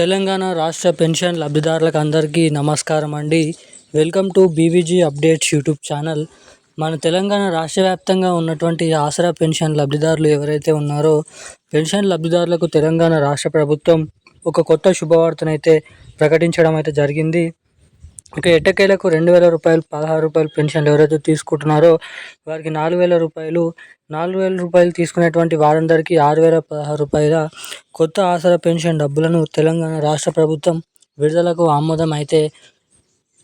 తెలంగాణ రాష్ట్ర పెన్షన్ లబ్ధిదారులకు అందరికీ నమస్కారం అండి welcome to BVG updates YouTube channel. మన తెలంగాణ రాష్ట్ర వ్యాప్తంగా ఉన్నటువంటి ఆసరా పెన్షన్ లబ్ధిదారులు ఎవరైతే ఉన్నారో పెన్షన్ లబ్ధిదారులకు తెలంగాణ రాష్ట్ర ప్రభుత్వం ఒక కొత్త శుభవార్తనైతే ప్రకటించడం అయితే జరిగింది. ఇక ఎట్టకేలకు రెండు వేల రూపాయలు పదహారు రూపాయలు పెన్షన్లు ఎవరైతే తీసుకుంటున్నారో వారికి నాలుగు వేల రూపాయలు నాలుగు వేల రూపాయలు తీసుకునేటువంటి వారందరికీ ఆరు వేల పదహారు రూపాయల కొత్త ఆసరా పెన్షన్ డబ్బులను తెలంగాణ రాష్ట్ర ప్రభుత్వం విడుదలకు ఆమోదం అయితే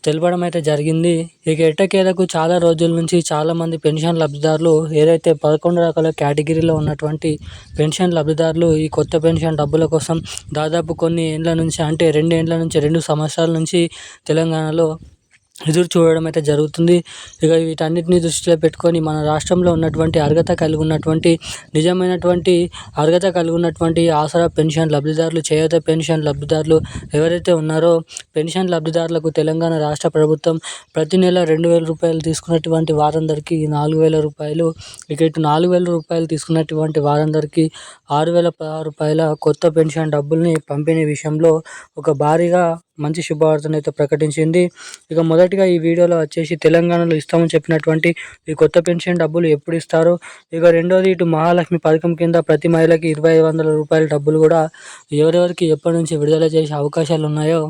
తెలపడం అయితే జరిగింది. ఇక ఎట్టకేలకు చాలా రోజుల నుంచి చాలామంది పెన్షన్ లబ్ధిదారులు ఏదైతే పదకొండు రకాల కేటగిరీలో ఉన్నటువంటి పెన్షన్ లబ్ధిదారులు ఈ కొత్త పెన్షన్ డబ్బుల కోసం దాదాపు కొన్ని ఏండ్ల నుంచి అంటే రెండు ఏండ్ల నుంచి రెండు సంవత్సరాల నుంచి తెలంగాణలో ఎదురు చూడడం అయితే జరుగుతుంది. ఇక వీటన్నిటిని దృష్టిలో పెట్టుకొని మన రాష్ట్రంలో ఉన్నటువంటి అర్హత కలిగి ఉన్నటువంటి నిజమైనటువంటి అర్హత కలిగి ఉన్నటువంటి ఆసరా పెన్షన్ లబ్ధిదారులు చేయూత పెన్షన్ లబ్ధిదారులు ఎవరైతే ఉన్నారో పెన్షన్ లబ్ధిదారులకు తెలంగాణ రాష్ట్ర ప్రభుత్వం ప్రతి నెల రెండు వేల రూపాయలు తీసుకున్నటువంటి వారందరికీ నాలుగు వేల రూపాయలు ఇక ఇటు నాలుగు వేల రూపాయలు తీసుకున్నటువంటి వారందరికీ ఆరు వేల పదహారు రూపాయల కొత్త పెన్షన్ డబ్బుల్ని పంపిణీ విషయంలో ఒక భారీగా మంచి శుభవార్తను అయితే ప్రకటించింది. ఇక మొదటిగా ఈ వీడియోలో వచ్చేసి తెలంగాణలో ఇస్తామని చెప్పినటువంటి ఈ కొత్త పెన్షన్ డబ్బులు ఎప్పుడు ఇస్తారు? ఇక రెండోది ఇటు మహాలక్ష్మి పథకం కింద ప్రతి మహిళకి ఇరవై వందల రూపాయల డబ్బులు కూడా ఎవరెవరికి ఎప్పటి నుంచి విడుదల చేసే అవకాశాలు ఉన్నాయో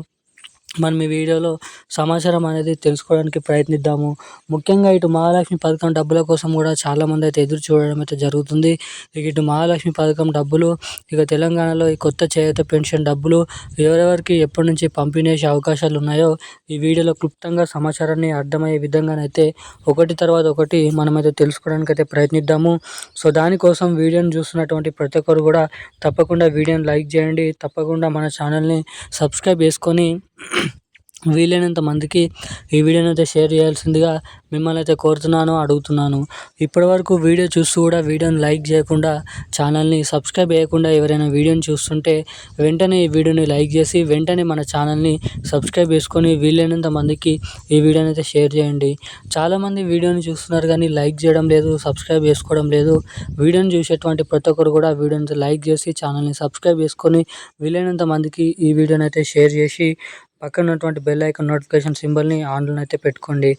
మనం ఈ వీడియోలో సమాచారం అనేది తెలుసుకోవడానికి ప్రయత్నిద్దాము. ముఖ్యంగా ఇటు మహాలక్ష్మి పథకం డబ్బుల కోసం కూడా చాలామంది అయితే ఎదురు చూడడం అయితే జరుగుతుంది. ఇక ఇటు మహాలక్ష్మి పథకం డబ్బులు ఇక తెలంగాణలో ఈ కొత్త చేయూత పెన్షన్ డబ్బులు ఎవరెవరికి ఎప్పటి నుంచి పంపిణీ అవకాశాలు ఉన్నాయో ఈ వీడియోలో క్లుప్తంగా సమాచారాన్ని అర్థమయ్యే విధంగానైతే ఒకటి తర్వాత ఒకటి మనమైతే తెలుసుకోవడానికి అయితే ప్రయత్నిద్దాము. సో దానికోసం వీడియోని చూస్తున్నటువంటి ప్రతి ఒక్కరు కూడా తప్పకుండా వీడియోని లైక్ చేయండి. తప్పకుండా మన ఛానల్ని సబ్స్క్రైబ్ చేసుకొని వీలైనంత మందికి ఈ వీడియోని అయితే షేర్ చేయాల్సిందిగా మిమ్మల్ని అయితే కోరుతున్నాను అడుగుతున్నాను. ఇప్పటివరకు వీడియో చూస్తూ కూడా వీడియోని లైక్ చేయకుండా ఛానల్ని సబ్స్క్రైబ్ చేయకుండా ఎవరైనా వీడియోని చూస్తుంటే వెంటనే ఈ వీడియోని లైక్ చేసి వెంటనే మన ఛానల్ని సబ్స్క్రైబ్ చేసుకొని వీలైనంత మందికి ఈ వీడియోని అయితే షేర్ చేయండి. చాలామంది వీడియోని చూస్తున్నారు కానీ లైక్ చేయడం లేదు సబ్స్క్రైబ్ చేసుకోవడం లేదు. వీడియోని చూసేటువంటి ప్రతి ఒక్కరు కూడా వీడియోని లైక్ చేసి ఛానల్ని సబ్స్క్రైబ్ చేసుకొని వీలైనంత మందికి ఈ వీడియోని అయితే షేర్ చేసి పక్కన ఉన్నటువంటి బెల్ ఐకాన్ నోటిఫికేషన్ సింబల్ని ఆన్లో అయితే పెట్టుకోండి.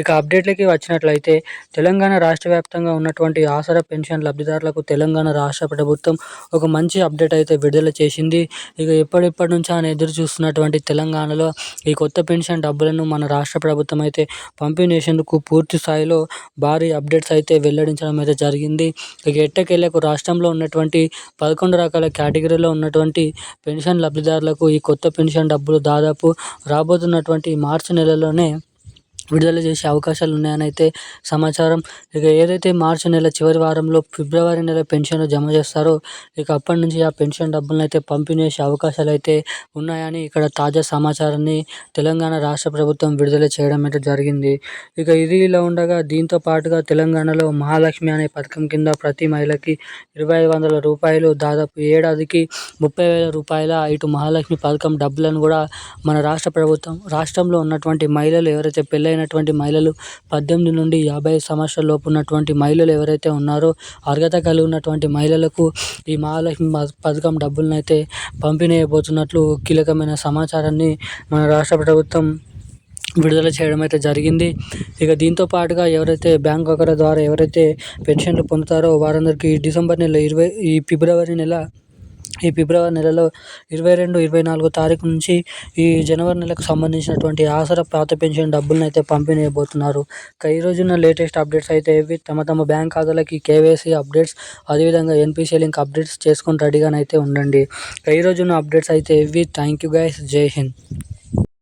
ఇక అప్డేట్లకి వచ్చినట్లయితే తెలంగాణ రాష్ట్ర వ్యాప్తంగా ఉన్నటువంటి ఆసరా పెన్షన్ లబ్ధిదారులకు తెలంగాణ రాష్ట్ర ప్రభుత్వం ఒక మంచి అప్డేట్ అయితే విడుదల చేసింది. ఇక ఎప్పటిప్పటి నుంచి ఆయన ఎదురు చూస్తున్నటువంటి తెలంగాణలో ఈ కొత్త పెన్షన్ డబ్బులను మన రాష్ట్ర ప్రభుత్వం అయితే పంపిణీసేందుకు పూర్తి స్థాయిలో భారీ అప్డేట్స్ అయితే వెల్లడించడం అయితే జరిగింది. ఇక ఎట్టకెళ్ళకు రాష్ట్రంలో ఉన్నటువంటి పదకొండు రకాల కేటగిరీలో ఉన్నటువంటి పెన్షన్ లబ్ధిదారులకు ఈ కొత్త పెన్షన్ డబ్బులు దాదాపు రాబోతున్నటువంటి మార్చి నెలలోనే విడుదల చేసే అవకాశాలు ఉన్నాయని అయితే సమాచారం. ఇక ఏదైతే మార్చి నెల చివరి వారంలో ఫిబ్రవరి నెల పెన్షన్ జమ చేస్తారో ఇక అప్పటి నుంచి ఆ పెన్షన్ డబ్బులను అయితే పంపిణీ చేసే అవకాశాలు అయితే ఉన్నాయని ఇక్కడ తాజా సమాచారాన్ని తెలంగాణ రాష్ట్ర ప్రభుత్వం విడుదల చేయడం అయితే జరిగింది. ఇక ఇది ఇలా ఉండగా దీంతో పాటుగా తెలంగాణలో మహాలక్ష్మి అనే పథకం కింద ప్రతి మహిళకి ఇరవై ఐదు వందల రూపాయలు దాదాపు ఏడాదికి ముప్పై వేల రూపాయల ఇటు మహాలక్ష్మి పథకం డబ్బులను కూడా మన రాష్ట్ర ప్రభుత్వం రాష్ట్రంలో ఉన్నటువంటి మహిళలు ఎవరైతే పెళ్ళైన అయినటువంటి మహిళలు పద్దెనిమిది నుండి యాభై సంవత్సరాల లోపు ఉన్నటువంటి మహిళలు ఎవరైతే ఉన్నారో అర్హత కలిగి ఉన్నటువంటి మహిళలకు ఈ మహాలక్ష్మి పథకం డబ్బులను అయితే పంపిణీ అయిపోతున్నట్లు కీలకమైన సమాచారాన్ని మన రాష్ట్ర ప్రభుత్వం విడుదల చేయడం అయితే జరిగింది. ఇక దీంతో పాటుగా ఎవరైతే బ్యాంక్ అకౌంట్ ద్వారా ఎవరైతే పెన్షన్లు పొందుతారో వారందరికీ డిసెంబర్ నెల ఇరవై ఈ ఫిబ్రవరి నెల ఈ ఫిబ్రవరి నెలలో ఇరవై రెండు ఇరవై నాలుగో తారీఖు నుంచి ఈ జనవరి నెలకు సంబంధించినటువంటి ఆసరా పాత పెన్షన్ డబ్బులను అయితే పంపిణీ చేయబోతున్నారు ఈ రోజున లేటెస్ట్ అప్డేట్స్ అయితే ఇవి. తమ తమ బ్యాంక్ ఖాతాలకి కేవైసీ అప్డేట్స్ అదేవిధంగా ఎన్పిసి లింక్ అప్డేట్స్ చేసుకొని రెడీగానైతే ఉండండి. ఈ రోజున అప్డేట్స్ అయితే ఇవి. థ్యాంక్ యూ గైస్ జై హింద్.